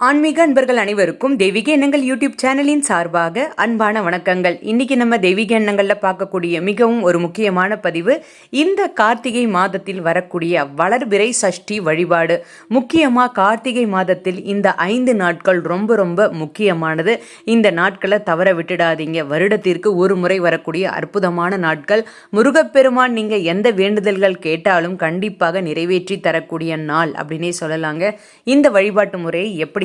ஆன்மீக அன்பர்கள் அனைவருக்கும் தெய்வீக எண்ணங்கள் யூடியூப் சேனலின் சார்பாக அன்பான வணக்கங்கள். இன்னைக்கு நம்ம தெய்வீக எண்ணங்களில் பார்க்கக்கூடிய மிகவும் ஒரு முக்கியமான பதிவு இந்த கார்த்திகை மாதத்தில் வரக்கூடிய வளர்பிறை சஷ்டி வழிபாடு. முக்கியமாக கார்த்திகை மாதத்தில் இந்த ஐந்து நாட்கள் ரொம்ப ரொம்ப முக்கியமானது. இந்த நாட்களை தவற விட்டுடாதீங்க. வருடத்திற்கு ஒரு முறை வரக்கூடிய அற்புதமான நாட்கள். முருகப்பெருமான் நீங்கள் எந்த வேண்டுதல்கள் கேட்டாலும் கண்டிப்பாக நிறைவேற்றி தரக்கூடிய நாள் அப்படின்னே சொல்லலாங்க. இந்த வழிபாட்டு முறையை எப்படி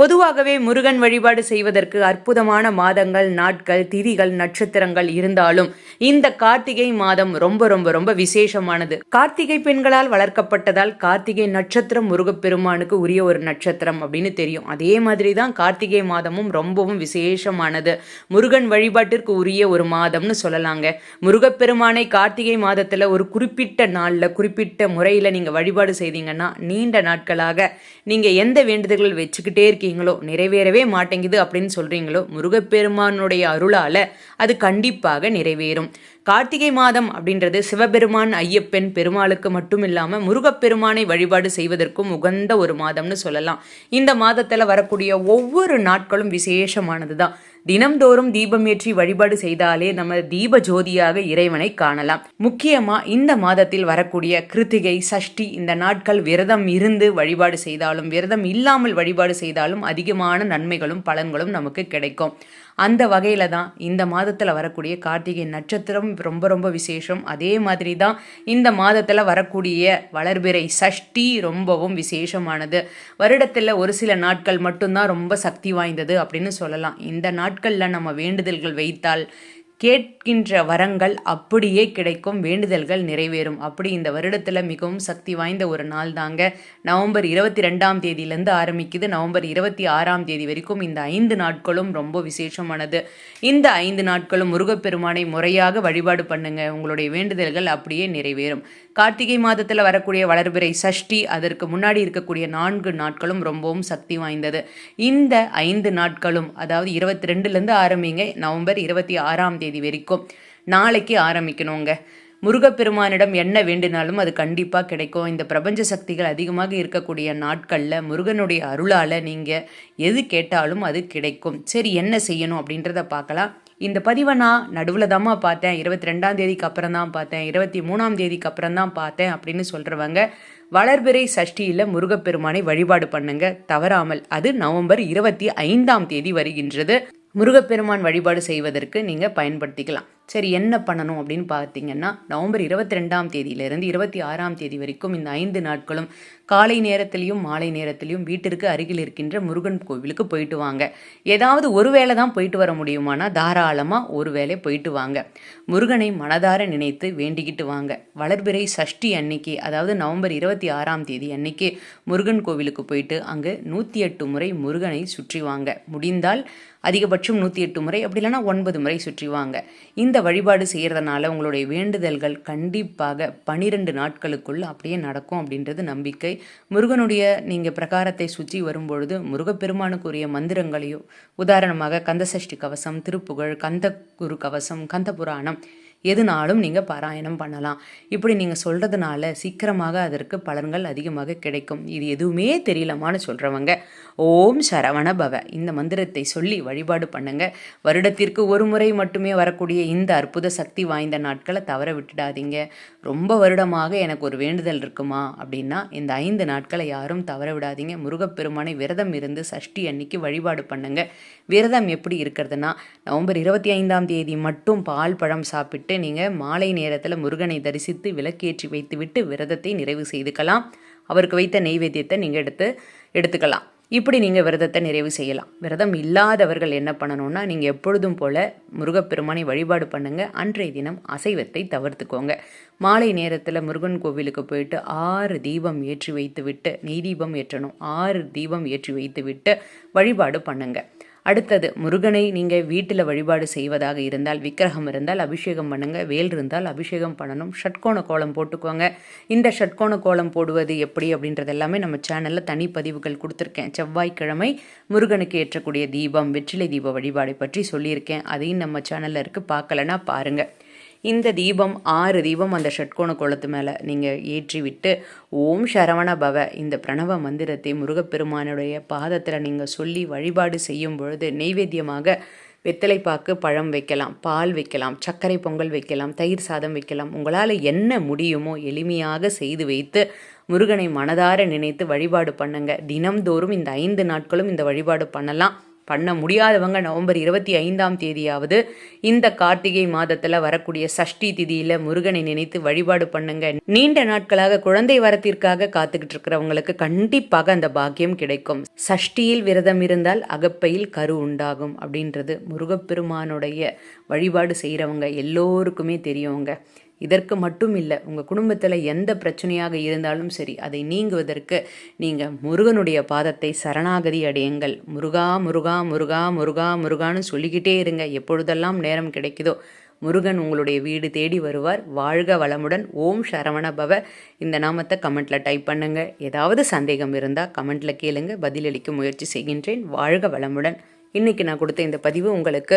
பொதுவாகவே முருகன் வழிபாடு செய்வதற்கு அற்புதமான மாதங்கள் நாட்கள் திதிகள் நட்சத்திரங்கள் இருந்தாலும் இந்த கார்த்திகை மாதம் ரொம்ப ரொம்ப ரொம்ப விசேஷமானது. கார்த்திகை பெண்களால் வளர்க்கப்பட்டதால் கார்த்திகை நட்சத்திரம் முருகப்பெருமானுக்கு உரிய ஒரு நட்சத்திரம் அப்படின்னு தெரியும். அதே மாதிரி தான் கார்த்திகை மாதமும் ரொம்பவும் விசேஷமானது. முருகன் வழிபாட்டிற்கு உரிய ஒரு மாதம்னு சொல்லலாங்க. முருகப்பெருமானை கார்த்திகை மாதத்தில் ஒரு குறிப்பிட்ட நாளில் குறிப்பிட்ட முறையில் நீங்கள் வழிபாடு செய்தீங்கன்னா நீண்ட நாட்களாக நீங்கள் எந்த வேண்டுதல்கள் வச்சுக்கிட்டே இருக்கீங்க இருக்கீங்களோ நிறைவேறவே மாட்டேங்குது அப்படின்னு சொல்கிறீங்களோ முருகப்பெருமானுடைய அருளால் அது கண்டிப்பாக நிறைவேறும். கார்த்திகை மாதம் அப்படின்றது சிவபெருமான் ஐயப்பன் பெருமாளுக்கு மட்டும் இல்லாமல் முருகப்பெருமானை வழிபாடு செய்வதற்கும் உகந்த ஒரு மாதம்னு சொல்லலாம். இந்த மாதத்தில் வரக்கூடிய ஒவ்வொரு நாட்களும் விசேஷமானது தான் தினம்தோறும் தீபம் ஏற்றி வழிபாடு செய்தாலே நம்ம தீப ஜோதியாக இறைவனை காணலாம். முக்கியமா இந்த மாதத்தில் வரக்கூடிய கிருத்திகை சஷ்டி இந்த நாட்கள் விரதம் இருந்து வழிபாடு செய்தாலும் விரதம் இல்லாமல் வழிபாடு செய்தாலும் அதிகமான நன்மைகளும் பலன்களும் நமக்கு கிடைக்கும். அந்த வகையில் தான் இந்த மாதத்தில் வரக்கூடிய கார்த்திகை நட்சத்திரம் ரொம்ப ரொம்ப விசேஷம். அதே மாதிரி தான் இந்த மாதத்தில் வரக்கூடிய வளர்பிறை சஷ்டி ரொம்பவும் விசேஷமானது. வருடத்தில் ஒரு சில நாட்கள் மட்டும்தான் ரொம்ப சக்தி வாய்ந்தது அப்படின்னு சொல்லலாம். இந்த நாட்களில் நம்ம வேண்டுதல்கள் வைத்தால் கேட்கின்ற வரங்கள் அப்படியே கிடைக்கும் வேண்டுதல்கள் நிறைவேறும். அப்படி இந்த வருடத்தில் மிகவும் சக்தி வாய்ந்த ஒரு நாள் தாங்க. நவம்பர் இருபத்தி ரெண்டாம் தேதியிலேருந்து ஆரம்பிக்குது. நவம்பர் இருபத்தி ஆறாம் தேதி வரைக்கும் இந்த ஐந்து நாட்களும் ரொம்ப விசேஷமானது. இந்த ஐந்து நாட்களும் முருகப்பெருமானை முறையாக வழிபாடு பண்ணுங்க. உங்களுடைய வேண்டுதல்கள் அப்படியே நிறைவேறும். கார்த்திகை மாதத்தில் வரக்கூடிய வளர்பிறை சஷ்டி அதற்கு முன்னாடி இருக்கக்கூடிய நான்கு நாட்களும் ரொம்பவும் சக்தி வாய்ந்தது. இந்த ஐந்து நாட்களும் அதாவது இருபத்தி ரெண்டுலேருந்து ஆரம்பிங்க. நவம்பர் இருபத்தி ஆறாம் தேதி வரைக்கும் நாளைக்கு ஆரம்பிக்கணுங்க. முருகப்பெருமானிடம் என்ன வேண்டினாலும் அது கண்டிப்பாக கிடைக்கும். இந்த பிரபஞ்ச சக்திகள் அதிகமாக இருக்கக்கூடிய நாட்களில் முருகனுடைய அருளால் நீங்கள் எது கேட்டாலும் அது கிடைக்கும். சரி என்ன செய்யணும் அப்படின்றத பார்க்கலாம். இந்த பதிவை நான் நடுவில் தாம்மா பார்த்தேன். இருபத்தி ரெண்டாம் தேதிக்கு அப்புறம் தான் பார்த்தேன். இருபத்தி மூணாம் தேதிக்கு அப்புறம் தான் பார்த்தேன் அப்படின்னு சொல்கிறவங்க வளர்பிறை சஷ்டியில் முருகப்பெருமானை வழிபாடு பண்ணுங்க. தவறாமல் அது நவம்பர் இருபத்தி ஐந்தாம் தேதி வருகின்றது. முருகப்பெருமான் வழிபாடு செய்வதற்கு நீங்கள் பயன்படுத்திக்கலாம். சரி என்ன பண்ணணும் அப்படின்னு பார்த்தீங்கன்னா நவம்பர் இருபத்தி ரெண்டாம் தேதியிலிருந்து இருபத்தி ஆறாம் தேதி வரைக்கும் இந்த ஐந்து நாட்களும் காலை நேரத்திலையும் மாலை நேரத்திலையும் வீட்டிற்கு அருகில் இருக்கின்ற முருகன் கோவிலுக்கு போயிட்டு வாங்க. ஏதாவது ஒரு வேளை தான் போயிட்டு வர முடியுமானா தாராளமாக ஒரு வேளை போயிட்டு வாங்க. முருகனை மனதார நினைத்து வேண்டிக்கிட்டு வாங்க. வளர்பிறை சஷ்டி அன்னைக்கு அதாவது நவம்பர் இருபத்தி ஆறாம் தேதி அன்னைக்கு முருகன் கோவிலுக்கு போயிட்டு அங்கே நூற்றி எட்டு முறை முருகனை சுற்றி வாங்க. முடிந்தால் அதிகபட்சம் நூற்றி எட்டு முறை அப்படி இல்லைன்னா ஒன்பது முறை சுற்றி வாங்க. இந்த வழிபாடு செய்கிறதுனால உங்களுடைய வேண்டுதல்கள் கண்டிப்பாக பனிரெண்டு நாட்களுக்குள் அப்படியே நடக்கும் அப்படின்றது நம்பிக்கை. முருகனுடைய நீங்கள் பிரகாரத்தை சுற்றி வரும்பொழுது முருகப்பெருமானுக்குரிய மந்திரங்களையோ உதாரணமாக கந்தசஷ்டி கவசம் திருப்புகழ் கந்த குரு கவசம் கந்த புராணம் எதுனாலும் நீங்கள் பாராயணம் பண்ணலாம். இப்படி நீங்கள் சொல்கிறதுனால சீக்கிரமாக அதற்கு பலன்கள் அதிகமாக கிடைக்கும். இது எதுவுமே தெரியலமான்னு சொல்கிறவங்க ஓம் சரவண பவ. இந்த மந்திரத்தை சொல்லி வழிபாடு பண்ணுங்க. வருடத்திற்கு ஒரு முறை மட்டுமே வரக்கூடிய இந்த அற்புத சக்தி வாய்ந்த நாட்களை தவற விட்டுடாதீங்க. ரொம்ப வருடமாக எனக்கு ஒரு வேண்டுதல் இருக்குமா? அப்படின்னா இந்த ஐந்து நாட்களை யாரும் தவற விடாதீங்க. முருகப்பெருமானை விரதம் இருந்து சஷ்டி அன்னைக்கு வழிபாடு பண்ணுங்க. விரதம் எப்படி இருக்கிறதுனா நவம்பர் இருபத்தி ஐந்தாம் தேதி மட்டும் பால் பழம் சாப்பிட்டு விட்டு நீங்கள் மாலை நேரத்தில் முருகனை தரிசித்து விளக்கேற்றி வைத்துவிட்டு விரதத்தை நிறைவு செய்துக்கலாம். அவருக்கு வைத்த நெய்வேத்தியத்தை நீங்கள் எடுத்து எடுத்துக்கலாம். இப்படி நீங்கள் விரதத்தை நிறைவு செய்யலாம். விரதம் இல்லாதவர்கள் என்ன பண்ணணும்னா நீங்கள் எப்பொழுதும் போல் முருகப்பெருமானை வழிபாடு பண்ணுங்கள் அன்றைய தினம் அசைவத்தை தவிர்த்துக்கோங்க. மாலை நேரத்தில் முருகன் கோவிலுக்கு போயிட்டு ஆறு தீபம் ஏற்றி வைத்து விட்டு நெய் தீபம் ஏற்றணும். ஆறு தீபம் ஏற்றி வைத்து விட்டு வழிபாடு பண்ணுங்கள் அடுத்தது முருகனை நீங்கள் வீட்டில் வழிபாடு செய்வதாக இருந்தால் விக்கிரகம் இருந்தால் அபிஷேகம் பண்ணுங்கள் வேல் இருந்தால் அபிஷேகம் பண்ணணும் ஷட்கோண கோலம் போட்டுக்கோங்க. இந்த ஷட்கோண கோலம் போடுவது எப்படி அப்படின்றது எல்லாமே நம்ம சேனலில் தனிப்பதிவுகள் கொடுத்துருக்கேன். செவ்வாய்க்கிழமை முருகனுக்கு ஏற்றக்கூடிய தீபம் வெற்றிலை தீப வழிபாடை பற்றி சொல்லியிருக்கேன். அதையும் நம்ம சேனலில் இருக்குது பார்க்கலன்னா பாருங்கள் இந்த தீபம் ஆறு தீபம் அந்த ஷட்கோண கோலத்து மேலே நீங்கள் ஏற்றி விட்டு ஓம் சரவண பவ இந்த பிரணவ மந்திரத்தை முருகப்பெருமானுடைய பாதத்தில் நீங்கள் சொல்லி வழிபாடு செய்யும் பொழுது நெய்வேத்தியமாக வெத்தலைப்பாக்கு பழம் வைக்கலாம் பால் வைக்கலாம் சர்க்கரை பொங்கல் வைக்கலாம் தயிர் சாதம் வைக்கலாம். உங்களால் என்ன முடியுமோ எளிமையாக செய்து வைத்து முருகனை மனதார நினைத்து வழிபாடு பண்ணுங்க. தினம்தோறும் இந்த ஐந்து நாட்களும் இந்த வழிபாடு பண்ணலாம். பண்ண முடியாதவங்க நவம்பர் இருபத்தி ஐந்தாம் தேதியாவது இந்த கார்த்திகை மாதத்தில் வரக்கூடிய சஷ்டி திதியில் முருகனை நினைத்து வழிபாடு பண்ணுங்க. நீண்ட நாட்களாக குழந்தை வரத்திற்காக காத்துக்கிட்டு இருக்கிறவங்களுக்கு கண்டிப்பாக அந்த பாக்கியம் கிடைக்கும். சஷ்டியில் விரதம் இருந்தால் அகப்பையில் கரு உண்டாகும் அப்படின்றது முருகப்பெருமானுடைய வழிபாடு செய்கிறவங்க எல்லோருக்குமே தெரியவங்க இதற்கு மட்டும் இல்லை உங்கள் குடும்பத்தில் எந்த பிரச்சனையாக இருந்தாலும் சரி அதை நீங்குவதற்கு நீங்கள் முருகனுடைய பாதத்தை சரணாகதி அடையுங்கள். முருகா முருகா முருகா முருகா முருகான்னு சொல்லிக்கிட்டே இருங்க. எப்பொழுதெல்லாம் நேரம் கிடைக்குதோ முருகன் உங்களுடைய வீடு தேடி வருவார். வாழ்க வளமுடன். ஓம் சரவண பவ. இந்த நாமத்தை கமெண்ட்டில் டைப் பண்ணுங்கள் ஏதாவது சந்தேகம் இருந்தால் கமெண்ட்டில் கேளுங்க. பதிலளிக்க முயற்சி செய்கின்றேன். வாழ்க வளமுடன். இன்றைக்கி நான் கொடுத்த இந்த பதிவு உங்களுக்கு